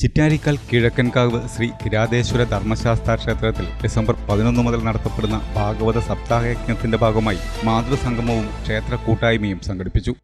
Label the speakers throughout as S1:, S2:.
S1: ചിറ്റാരിക്കൽ കിഴക്കൻകാവ് ശ്രീ കിരാതേശ്വര ധർമ്മശാസ്ത്ര ക്ഷേത്രത്തിൽ ഡിസംബർ പതിനൊന്ന് മുതൽ നടത്തപ്പെടുന്ന ഭാഗവത സപ്താഹയജ്ഞത്തിന്റെ ഭാഗമായി മാതൃസംഗമവും ക്ഷേത്ര കൂട്ടായ്മയും സംഘടിപ്പിച്ചു.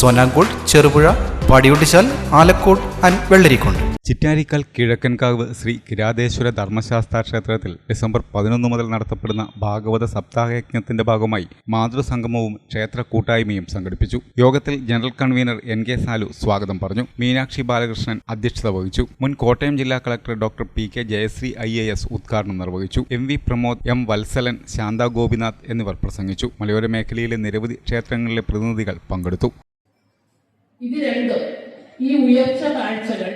S2: സോനാങ്കോട് ചെറുപുഴ പടിയുട്ടിച്ചാൽ ആലക്കോട് ആൻഡ് വെള്ളരിക്കുണ്ട്.
S1: ചിറ്റാരിക്കൽ കിഴക്കൻകാവ് ശ്രീ കിരാതേശ്വര ധർമ്മശാസ്ത്ര ക്ഷേത്രത്തിൽ ഡിസംബർ പതിനൊന്ന് മുതൽ നടത്തപ്പെടുന്ന ഭാഗവത സപ്താഹയജ്ഞത്തിന്റെ ഭാഗമായി മാതൃസംഗമവും ക്ഷേത്ര കൂട്ടായ്മയും സംഘടിപ്പിച്ചു. യോഗത്തിൽ general convener N K Salu സ്വാഗതം പറഞ്ഞു. മീനാക്ഷി ബാലകൃഷ്ണൻ അധ്യക്ഷത വഹിച്ചു. മുൻ കോട്ടയം ജില്ലാ collector doctor P K Jayasree I A S ഉദ്ഘാടനം നിർവഹിച്ചു. M V Pramod M Valsalan Santha Gopinath എന്നിവർ പ്രസംഗിച്ചു. മലയോര മേഖലയിലെ നിരവധി ക്ഷേത്രങ്ങളിലെ പ്രതിനിധികൾ പങ്കെടുത്തു.
S3: ഈ ഉയർച്ച താഴ്ചകൾ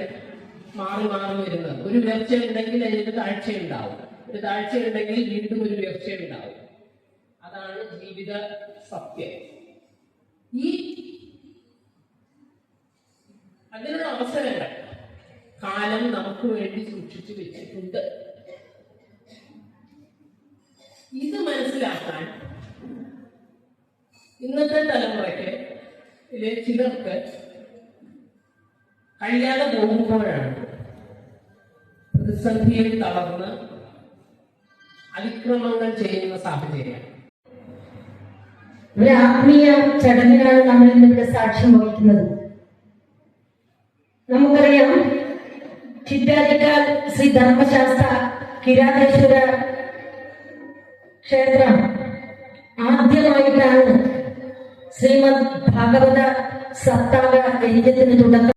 S3: മാറി മാറി വരുന്നത്. ഒരു ഉയർച്ച ഉണ്ടെങ്കിൽ അതിനൊരു താഴ്ച ഉണ്ടാവും ഒരു താഴ്ച ഉണ്ടെങ്കിൽ വീണ്ടും ഒരു ഉയർച്ച ഉണ്ടാവും അതാണ് ജീവിത സത്യം. ഈ അതിനുള്ള അവസരങ്ങൾ കാലം നമുക്ക് വേണ്ടി സൂക്ഷിച്ചു വെച്ചിട്ടുണ്ട്. ഇത് മനസ്സിലാക്കാൻ ഇന്നത്തെ തലമുറയ്ക്ക് ചിലർക്ക് കഴിയാതെ പോകുമ്പോഴാണ് പ്രതിസന്ധിയിൽ തളർന്ന് അതിക്രമങ്ങൾ ചെയ്യുന്ന സാഹചര്യം
S4: ഒരു ആത്മീയ ചടങ്ങിനാണ് നമ്മൾ ഇന്നിവിടെ സാക്ഷ്യം വഹിക്കുന്നത്. നമുക്കറിയാം ചിറ്റാരിക്കാൽ ശ്രീ ധർമ്മശാസ്ത്ര കിരാതേശ്വര ക്ഷേത്രം ആദ്യമായിട്ടാണ് ശ്രീമദ് ഭാഗവത സപ്താഹ യജ്ഞത്തിന് തുടക്കം